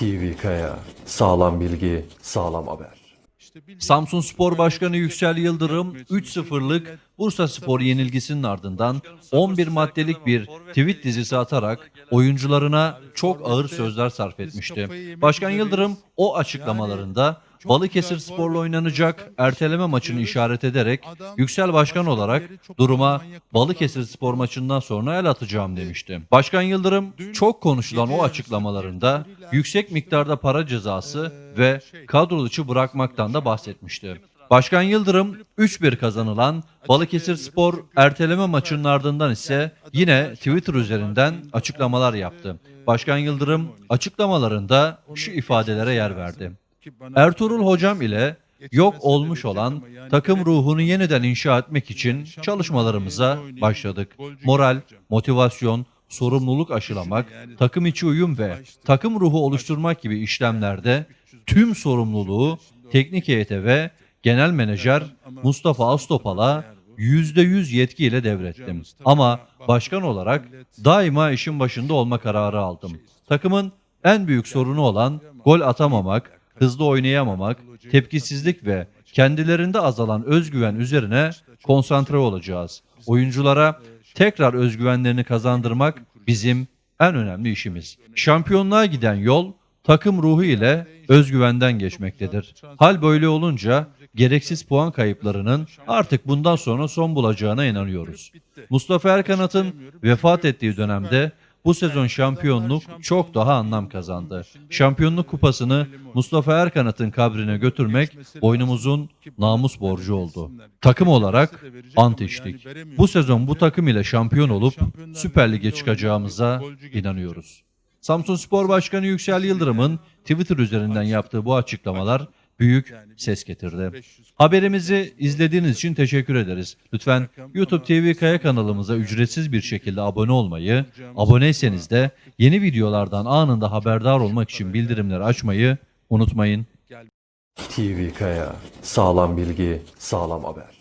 TV Kaya. Sağlam bilgi, sağlam haber. Samsun Spor Başkanı Yüksel Yıldırım 3-0'lık Bursa Spor yenilgisinin ardından 11 maddelik bir tweet dizisi atarak oyuncularına çok ağır sözler sarf etmişti. Başkan Yıldırım o açıklamalarında Balıkesir Spor'la oynanacak erteleme maçını işaret ederek Yüksel Başkan olarak duruma Balıkesir Spor maçından sonra el atacağım demişti. Başkan Yıldırım çok konuşulan o açıklamalarında yüksek miktarda para cezası ve kadro dışı bırakmaktan da bahsetmişti. Başkan Yıldırım 3-1 kazanılan Balıkesir Spor erteleme maçının ardından ise yine Twitter üzerinden açıklamalar yaptı. Başkan Yıldırım açıklamalarında şu ifadelere yer verdi. Ertuğrul hocam ile yok olmuş olan takım ruhunu yeniden inşa etmek için çalışmalarımıza başladık. Moral, motivasyon, sorumluluk aşılamak, takım içi uyum ve takım ruhu oluşturmak gibi işlemlerde tüm sorumluluğu teknik heyete ve genel menajer Mustafa Astopal'a %100 yetkiyle devrettim. Ama başkan olarak daima işin başında olma kararı aldım. Takımın en büyük sorunu olan gol atamamak, hızlı oynayamamak, tepkisizlik ve kendilerinde azalan özgüven üzerine konsantre olacağız. Oyunculara tekrar özgüvenlerini kazandırmak bizim en önemli işimiz. Şampiyonluğa giden yol takım ruhu ile özgüvenden geçmektedir. Hal böyle olunca gereksiz puan kayıplarının artık bundan sonra son bulacağına inanıyoruz. Mustafa Erkanat'ın vefat ettiği dönemde bu sezon şampiyonluk çok daha anlam kazandı. Şampiyonluk kupasını Mustafa Erkanat'ın kabrine götürmek boynumuzun namus borcu oldu. Takım olarak ant içtik. Bu sezon bu takım ile şampiyon olup Süper Lig'e çıkacağımıza inanıyoruz. Samsun Spor Başkanı Yüksel Yıldırım'ın Twitter üzerinden yaptığı bu açıklamalar büyük ses getirdi. Haberimizi izlediğiniz için teşekkür ederiz. Lütfen YouTube TV Kaya kanalımıza ücretsiz bir şekilde abone olmayı, aboneyseniz de yeni videolardan anında haberdar olmak için bildirimleri açmayı unutmayın. TV Kaya. Sağlam bilgi, sağlam haber.